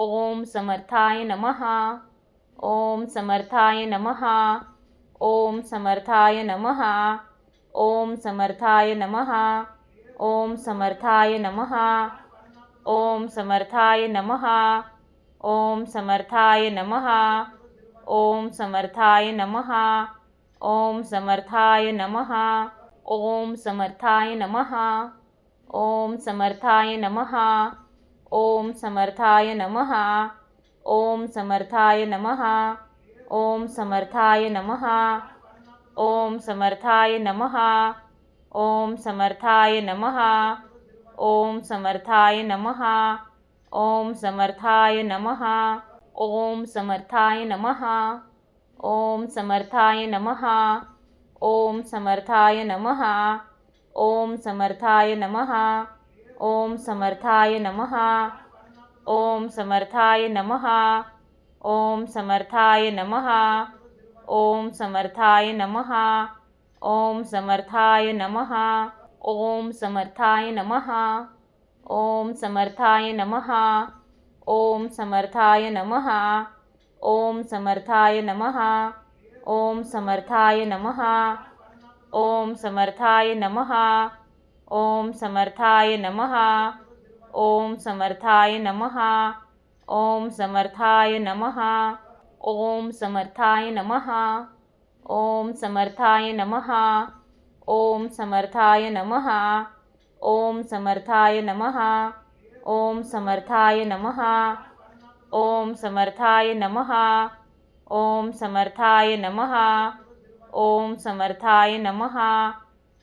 او سمر نم سمر نم سمر نم سمر سمر نم سمر نم سمر سمرا نم سمر نم سمر او سمر نم سمر نم سمر نم سمر نم سمر نم سمر نم سمر سمر نم سمر سمر نم او سمر نم سمر نم سمر نم سمر نم سمر نم سمر سمر نم سمر سمر نم او سمر نم سمر نم سمر نم سمر نم سمر نم سمر سمر نم سمر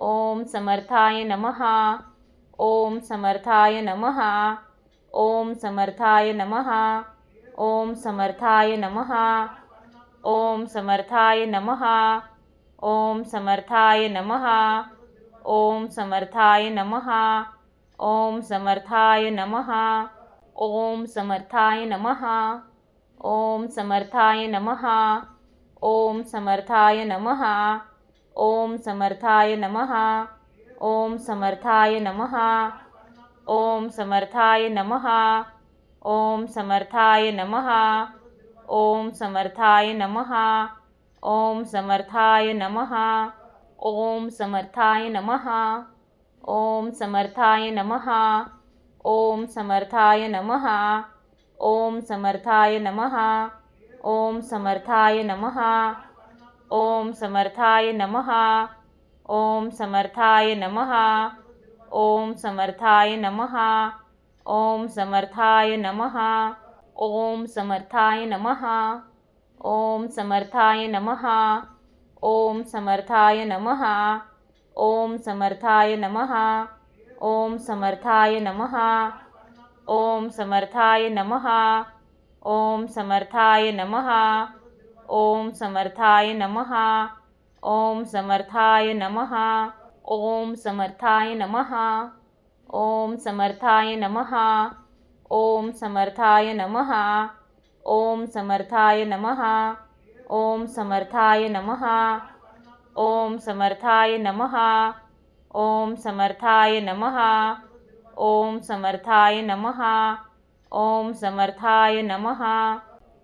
او سمر نم سمر نم سمر نم سمر نم سمر نم سمر سمر نم سمر نم سمر او سمر نم سمر سمر نم سمر نم سمر نم سمر نم سمر نم سمر نم سمر سمر سمر نم سمر نم سمر نم سمر سمر نم سمر سمر نم سمر نم سمر سمر نم سمر نم او سمر نم سمر نم سمر نم سمر نم سمر نم سمر نم سمر سمر نم سمر سمر نم سمر